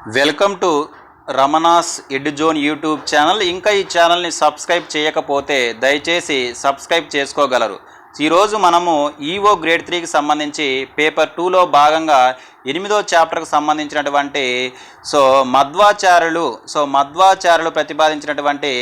Welcome to Ramana's Edzone YouTube channel. ఇంకా ఈ ఛానల్ని సబ్స్క్రైబ్ చేయకపోతే దయచేసి సబ్స్క్రైబ్ చేసుకోగలరు. ఈరోజు మనము ఈవో గ్రేడ్ త్రీకి సంబంధించి పేపర్ టూలో భాగంగా ఎనిమిదో చాప్టర్కి సంబంధించినటువంటి సో మధ్వాచార్యులు సో మధ్వాచార్యులు ప్రతిపాదించినటువంటి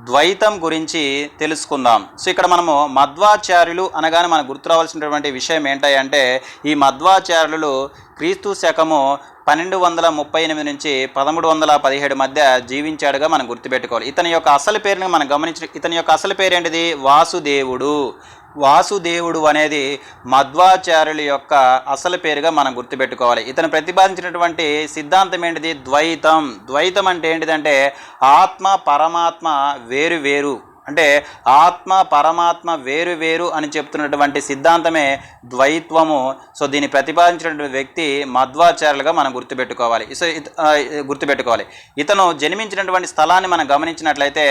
ద్వైతం గురించి తెలుసుకుందాం. సో ఇక్కడ మనము మధ్వాచార్యులు అనగానే మనకు గుర్తు రావాల్సినటువంటి విషయం ఏంటంటే ఈ మధ్వాచార్యులు క్రీస్తు శకము పన్నెండు వందల ముప్పై ఎనిమిది నుంచి పదమూడు వందల పదిహేడు మధ్య జీవించాడుగా మనం గుర్తుపెట్టుకోవాలి. ఇతని యొక్క అసలు పేరుని మనం గమనించి ఇతని యొక్క అసలు పేరు ఏంటిది? వాసుదేవుడు. వాసుదేవుడు అనేది మధ్వాచార్యుల యొక్క అసలు పేరుగా మనం గుర్తుపెట్టుకోవాలి. ఇతను ప్రతిపాదించినటువంటి సిద్ధాంతం ఏంటిది? ద్వైతం. ద్వైతం అంటే ఏంటిదంటే ఆత్మ పరమాత్మ వేరు వేరు. అంటే ఆత్మ పరమాత్మ వేరు వేరు అని చెప్తున్నటువంటి సిద్ధాంతమే ద్వైత్వము. సో దీన్ని ప్రతిపాదించినటువంటి వ్యక్తి మధ్వాచార్యులుగా మనం గుర్తుపెట్టుకోవాలి. సో గుర్తుపెట్టుకోవాలి. ఇతను జన్మించినటువంటి స్థలాన్ని మనం గమనించినట్లయితే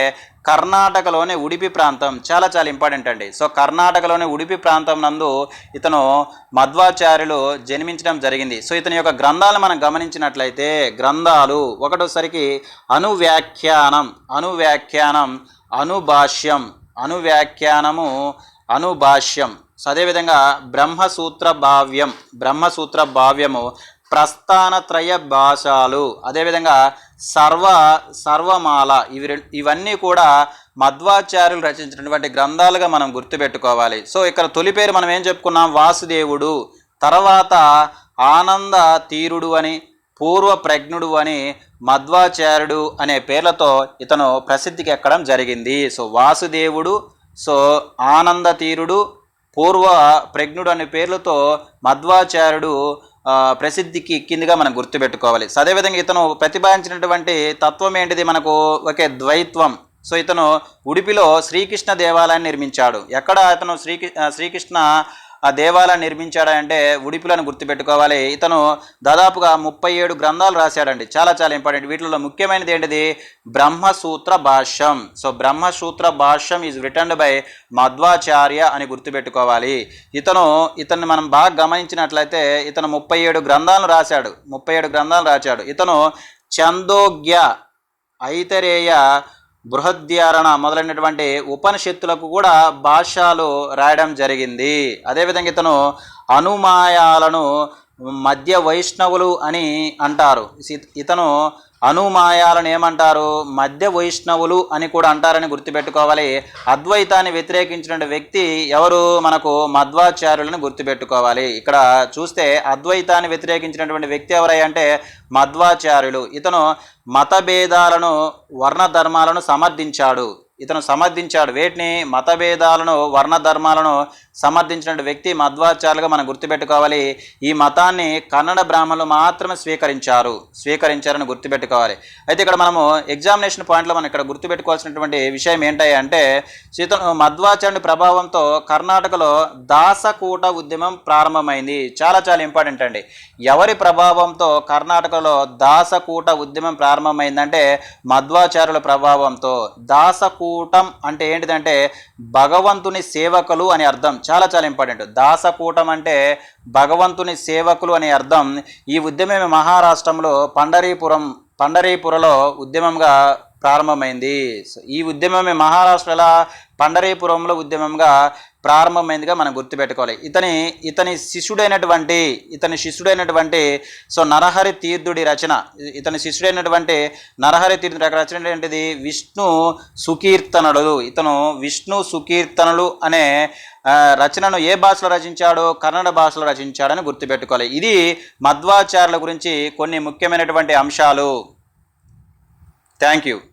కర్ణాటకలోని ఉడిపి ప్రాంతం చాలా చాలా ఇంపార్టెంట్ అండి. సో కర్ణాటకలోని ఉడిపి ప్రాంతం నందు ఇతను మధ్వాచార్యులు జన్మించడం జరిగింది. సో ఇతని యొక్క గ్రంథాలను మనం గమనించినట్లయితే గ్రంథాలు ఒకటోసరికి అనువ్యాఖ్యానం. అనువ్యాఖ్యానం అనుభాష్యం అనువ్యాఖ్యానము అనుభాష్యం. అదేవిధంగా బ్రహ్మసూత్ర భావ్యం బ్రహ్మసూత్ర భావ్యము ప్రస్థానత్రయ భాషాలు. అదేవిధంగా సర్వ సర్వమాల ఇవి ఇవన్నీ కూడా మధ్వాచార్యులు రచించినటువంటి గ్రంథాలుగా మనం గుర్తుపెట్టుకోవాలి. సో ఇక్కడ తొలి పేరు మనం ఏం చెప్పుకున్నాం? వాసుదేవుడు. తర్వాత ఆనంద తీరుడు అని పూర్వ ప్రజ్ఞుడు అని మధ్వాచార్యుడు అనే పేర్లతో ఇతను ప్రసిద్ధికి ఎక్కడం జరిగింది. సో వాసుదేవుడు సో ఆనందతీరుడు పూర్వ ప్రజ్ఞుడు అనే పేర్లతో మధ్వాచార్యుడు ప్రసిద్ధికి ఎక్కిందిగా మనం గుర్తుపెట్టుకోవాలి. సో అదేవిధంగా ఇతను ప్రతిపాదించినటువంటి తత్వం ఏంటిది? మనకు ఒకే ద్వైత్వం. సో ఇతను ఉడిపిలో శ్రీకృష్ణ దేవాలయాన్ని నిర్మించాడు. ఎక్కడ అతను శ్రీకృ శ్రీకృష్ణ ఆ దేవాలయం నిర్మించాడంటే ఉడిపిలను గుర్తుపెట్టుకోవాలి. ఇతను దాదాపుగా ముప్పై ఏడు గ్రంథాలు రాశాడండి. చాలా చాలా ఇంపార్టెంట్. వీటిలో ముఖ్యమైనది ఏంటిది? Brahmasutra Bhashyam. So Brahmasutra Bhashyam is written by Madhvacharya అని గుర్తుపెట్టుకోవాలి. ఇతను ఇతన్ని మనం బాగా గమనించినట్లయితే ఇతను ముప్పై ఏడు గ్రంథాలను రాశాడు. ముప్పై ఏడు గ్రంథాలు రాశాడు. ఇతను చందోగ్య ఐతరేయ బృహద్యారణ మొదలైనటువంటి ఉపనిషత్తులకు కూడా భాషలు రాయడం జరిగింది. అదేవిధంగా ఇతను అనుమాయాలను మధ్య వైష్ణవులు అని అంటారు. ఇతను అనుమాయాలను ఏమంటారు? మధ్య వైష్ణవులు అని కూడా అంటారని గుర్తుపెట్టుకోవాలి. అద్వైతాన్ని వ్యతిరేకించిన వ్యక్తి ఎవరు? మనకు మధ్వాచార్యులను గుర్తుపెట్టుకోవాలి. ఇక్కడ చూస్తే అద్వైతాన్ని వ్యతిరేకించినటువంటి వ్యక్తి ఎవరై అంటే మధ్వాచార్యులు. ఇతను మతభేదాలను వర్ణధర్మాలను సమర్థించాడు. ఇతను సమర్థించాడు. వేటిని మతభేదాలను వర్ణధర్మాలను సమర్థించిన వ్యక్తి మధ్వాచార్యులుగా మనం గుర్తుపెట్టుకోవాలి. ఈ మతాన్ని కన్నడ బ్రాహ్మణులు మాత్రమే స్వీకరించారు. స్వీకరించారని గుర్తుపెట్టుకోవాలి. అయితే ఇక్కడ మనము ఎగ్జామినేషన్ పాయింట్లో మనం ఇక్కడ గుర్తుపెట్టుకోవాల్సినటువంటి విషయం ఏంటంటే అంటే ఇతను మధ్వాచార్యుని ప్రభావంతో కర్ణాటకలో దాసకూట ఉద్యమం ప్రారంభమైంది. చాలా చాలా ఇంపార్టెంట్ అండి. ఎవరి ప్రభావంతో కర్ణాటకలో దాసకూట ఉద్యమం ప్రారంభమైందంటే మధ్వాచార్యుల ప్రభావంతో. దాసకూట అంటే ఏంటిదంటే భగవంతుని సేవకులు అని అర్థం. చాలా చాలా ఇంపార్టెంట్. దాసకూటం అంటే భగవంతుని సేవకులు అనే అర్థం. ఈ ఉద్యమం మహారాష్ట్రంలో పండరీపురం పండరీపురలో ఉద్యమంగా ప్రారంభమైంది. సో ఈ ఉద్యమమే మహారాష్ట్రలో పండరీపురంలో ఉద్యమంగా ప్రారంభమైందిగా మనం గుర్తుపెట్టుకోవాలి. ఇతని ఇతని శిష్యుడైనటువంటి ఇతని శిష్యుడైనటువంటి సో నరహరి తీర్థుడి రచన. ఇతని శిష్యుడైనటువంటి నరహరి తీర్థుడి రచన ఏంటిది? విష్ణు సుకీర్తనలు ఇతను విష్ణు సుకీర్తనలు అనే రచనను ఏ భాషలో రచించాడో కన్నడ భాషలో రచించాడని గుర్తుపెట్టుకోవాలి. ఇది మధ్వాచార్యుల గురించి కొన్ని ముఖ్యమైనటువంటి అంశాలు. Thank you.